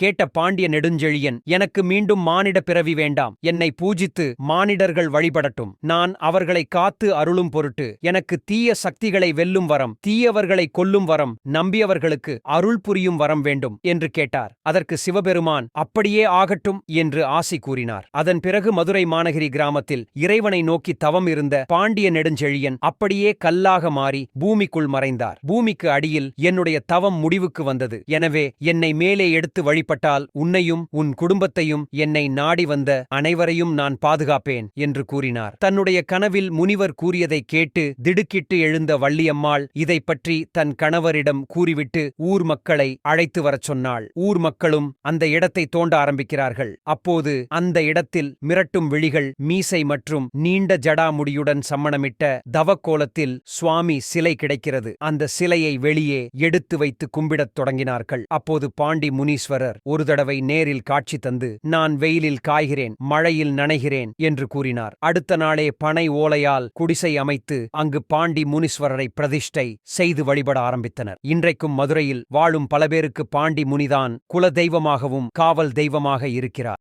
கேட்ட பாண்டிய நெடுஞ்செழியன் எனக்கு மீண்டும் மானிட பிறவி வேண்டாம். என்னை பூஜித்து மானிடர்கள் வழிபடட்டும். நான் அவர்களை காத்து அருளும் பொருட்டு எனக்கு தீய சக்திகளை வெல்லும் வரம் தீயவர்களை கொல்லும் வரம் நம்பியவர்களுக்கு அருள் புரியும் வரம் வேண்டும் என்று கேட்டார். அதற்கு சிவபெருமான் அப்படியே ஆகட்டும் என்று ஆசி கூறினார். அதன் பிறகு மதுரை மாநகரி கிராமத்தில் இறைவனை நோக்கி தவம் இருந்த பாண்டிய நெடுஞ்செழியன் அப்படியே கல்லாக மாறி பூமிக்குள் மறைந்தார். பூமிக்கு அடியில் என்னுடைய தவம் முடிவுக்கு வந்தது. எனவே என்னை மேலே எடுத்து தேவைப்பட்டால் உன்னையும் உன் குடும்பத்தையும் என்னை நாடி வந்த அனைவரையும் நான் பாதுகாப்பேன் என்று கூறினார். தன்னுடைய கனவில் முனிவர் கூறியதைக் கேட்டு திடுக்கிட்டு எழுந்த வள்ளியம்மாள் இதைப் பற்றி தன் கணவரிடம் கூறிவிட்டு ஊர் மக்களை அழைத்து வரச் சொன்னாள். ஊர் மக்களும் அந்த இடத்தை தோண்ட ஆரம்பிக்கிறார்கள். அப்போது அந்த இடத்தில் மிரட்டும் விழிகள் மீசை மற்றும் நீண்ட ஜடாமுடியுடன் சம்மணமிட்ட தவக்கோலத்தில் சுவாமி சிலை கிடைக்கிறது. அந்த சிலையை வெளியே எடுத்து வைத்து கும்பிடத் தொடங்கினார்கள். அப்போது பாண்டி முனீஸ்வரர் ஒரு தடவை நேரில் காட்சி தந்து நான் வெயிலில் காய்கிறேன் மழையில் நனைகிறேன் என்று கூறினார். அடுத்த நாளே பனை ஓலையால் குடிசை அமைத்து அங்கு பாண்டி முனீஸ்வரரை பிரதிஷ்டை செய்து வழிபட ஆரம்பித்தனர். இன்றைக்கும் மதுரையில் வாழும் பல பேருக்கு பாண்டி முனிதான் குல தெய்வமாகவும் காவல் தெய்வமாக இருக்கிறார்.